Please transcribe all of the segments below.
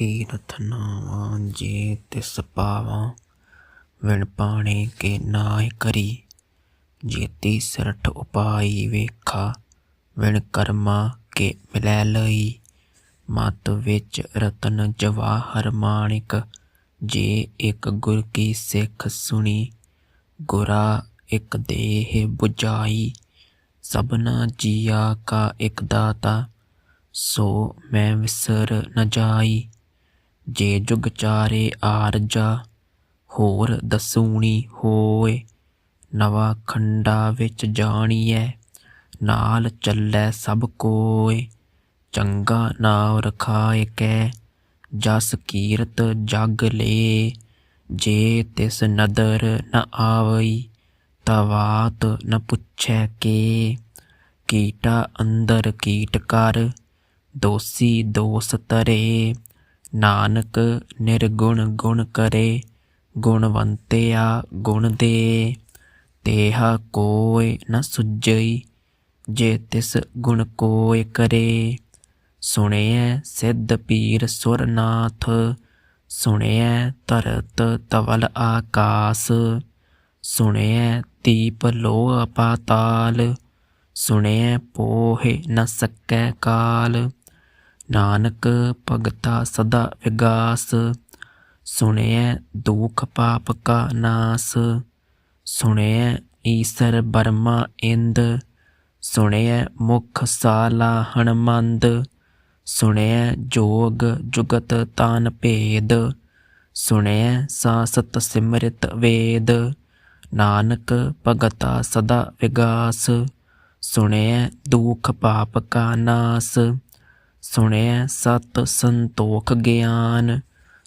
ਤੀਰਥ ਨਾਵਾਂ ਜੇ ਤਿਸ ਪਾਵਾਂ ਵਿਣ ਪਾਣੇ ਕੇ ਨਾਹਿ ਕਰੀ। ਜੇਤੀ ਸਰਠ ਉਪਾਈ ਵੇਖਾ, ਵਿਣ ਕਰਮਾ ਕੇ ਮਿਲੈ ਲਈ। ਮਤ ਵਿੱਚ ਰਤਨ ਜਵਾਹਰ ਮਾਣਿਕ, ਜੇ ਇੱਕ ਗੁਰ ਕੀ ਸਿੱਖ ਸੁਣੀ, ਗੁਰਾ ਇੱਕ ਦੇਹ 부ਝਾਈ ਸਭਨਾ ਜੀਆ ਕਾ ਇੱਕ ਦਾਤਾ, ਸੋ ਮੈਂ ਵਿਸਰ ਨ ਜਾਈ। ਜੇ ਜੁਗ ਚਾਰੇ ਆਰਜਾ, ਹੋਰ ਦਸੂਣੀ ਹੋਏ, ਨਵਾ ਖੰਡਾ ਵਿੱਚ ਜਾਣੀਐ, ਨਾਲ ਚੱਲੈ ਸਭ ਕੋਏ, ਚੰਗਾ ਨਾਮ ਰਖਾਏ ਕੈ ਜਸ ਕੀਰਤ ਜਗ ਲੇ, ਜੇ ਤਿਸ ਨਦਰ ਨ ਆਵਈ, ਤਵਾਤ ਨ ਪੁੱਛੈ ਕੇ, ਕੀਟਾ ਅੰਦਰ ਕੀਟ ਕਰ, ਦੋਸੀ ਦੋਸ ਤਰੇ ਨਾਨਕ ਨਿਰਗੁਣ ਗੁਣ ਕਰੇ ਗੁਣਵੰਤਿਆ ਗੁਣ ਦੇ। ਤੇਹਾ ਕੋਇ ਨ ਸੁਜਈ, ਜੇ ਤਿਸ ਗੁਣ ਕੋਇ ਕਰੇ। ਸੁਣਿਐ ਸਿੱਧ ਪੀਰ ਸੁਰਨਾਥ, ਸੁਣਿਐ ਧਰਤ ਤਵਲ ਆਕਾਸ। ਸੁਣਿਐ ਦੀਪ ਲੋਹ ਪਾਤਾਲ, ਸੁਣਿਐ ਪੋਹਿ ਨ ਸਕੈ ਕਾਲ। ਨਾਨਕ ਭਗਤਾ ਸਦਾ ਵਿਗਾਸ, ਸੁਣਿਐ ਦੁਖ ਪਾਪ ਕਾ ਨਾਸ, ਸੁਣਿਐ ਈਸਰ ਬਰਮਾ ਇੰਦ, ਸੁਣਿਐ ਮੁਖ ਸਾਲਾ ਹਣਮੰਦ, ਸੁਣਿਐ ਜੋਗ ਜੁਗਤ ਤਾਨ ਭੇਦ, ਸੁਣਿਐ ਸਾਸਤ ਸਿਮਰਿਤ ਵੇਦ, ਨਾਨਕ ਭਗਤਾ ਸਦਾ ਵਿਗਾਸ, ਸੁਣਿਐ ਦੁਖ ਪਾਪ ਕਾ ਨਾਸ ਸੁਣਿਐ ਸਤ ਸੰਤੋਖ ਗਿਆਨ,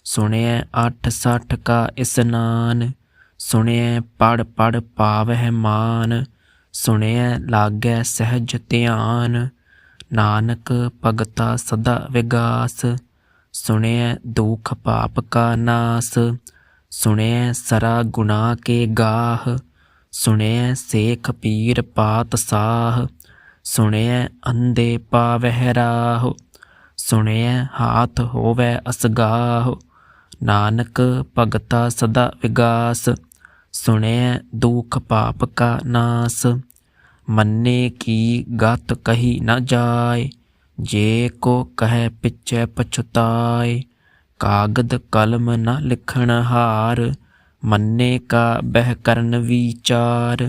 ਸੁਣਿਐ ਅੱਠ ਸੱਠ ਕਾ ਇਸਨਾਨ, ਸੁਣਿਐ ਪੜ ਪੜ ਪਾਵਹਿ ਮਾਨ, ਸੁਣਿਐ ਲਾਗੈ ਸਹਿਜ ਧਿਆਨ, ਨਾਨਕ ਭਗਤਾ ਸਦਾ ਵਿਗਾਸ, ਸੁਣਿਐ ਦੁਖ ਪਾਪ ਕਾ ਨਾਸ, ਸੁਣਿਐ ਸਰਾ ਗੁਨਾ ਕੇ ਗਾਹ, ਸੁਣਿਐ ਸੇਖ ਪੀਰ ਪਾਤ ਸਾਹ ਸੁਣਿਐ ਅੰਦੇ ਪਾਵਹਿ ਰਾਹ, ਸੁਣਿਐ ਹਾਥ ਹੋਵੈ ਅਸਗਾਹ। ਨਾਨਕ ਭਗਤਾ ਸਦਾ ਵਿਗਾਸ, ਸੁਣਿਐ ਦੁਖ ਪਾਪ ਕਾ ਨਾਸ। ਮੰਨੇ ਕੀ ਗਤ ਕਹੀ ਨਾ ਜਾਏ, ਜੇ ਕੋ ਕਹੈ ਪਿਛੈ ਪਛਤਾਏ। ਕਾਗਦ ਕਲਮ ਨ ਲਿਖਣ ਹਾਰ, ਮੰਨੇ ਕਾ ਬਹਿ ਕਰਨ ਵਿਚਾਰ।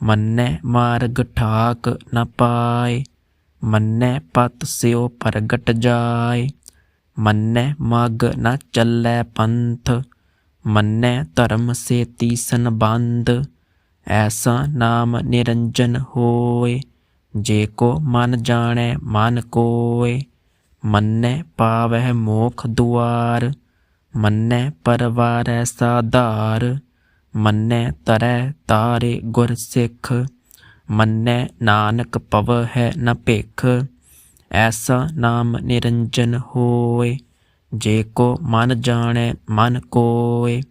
ਮੰਨੈ ਮਾਰਗ ਠਾਕ ਨ ਪਾਏ, ਮੰਨੈ ਪਤ ਸਿਓ ਪ੍ਰਗਟ ਜਾਏ, ਮੰਨੈ ਮਗ ਨ ਚੱਲੈ ਪੰਥ, ਮੰਨੈ ਧਰਮ ਸੇ ਤੀਸਨ ਬੰਦ ਐਸਾ ਨਾਮ ਨਿਰੰਜਨ ਹੋਏ, ਜੇ ਕੋ ਮਨ ਜਾਣੈ ਮਨ ਕੋਏ, ਮੰਨੈ ਪਾਵਹਿ ਮੋਖ ਦੁਆਰ, ਮੰਨੈ ਪਰਵਾਰੈ ਸਾਧਾਰ ਮੰਨੈ ਤਰੈ ਤਾਰੇ ਗੁਰ ਸਿੱਖ, ਮੰਨੈ ਨਾਨਕ ਪਵਹਿ ਨ ਭਿਖ, ਐਸਾ ਨਾਮ ਨਿਰੰਜਨ ਹੋਏ, ਜੇ ਕੋ ਮਨ ਜਾਣੈ ਮਨ ਕੋਏ।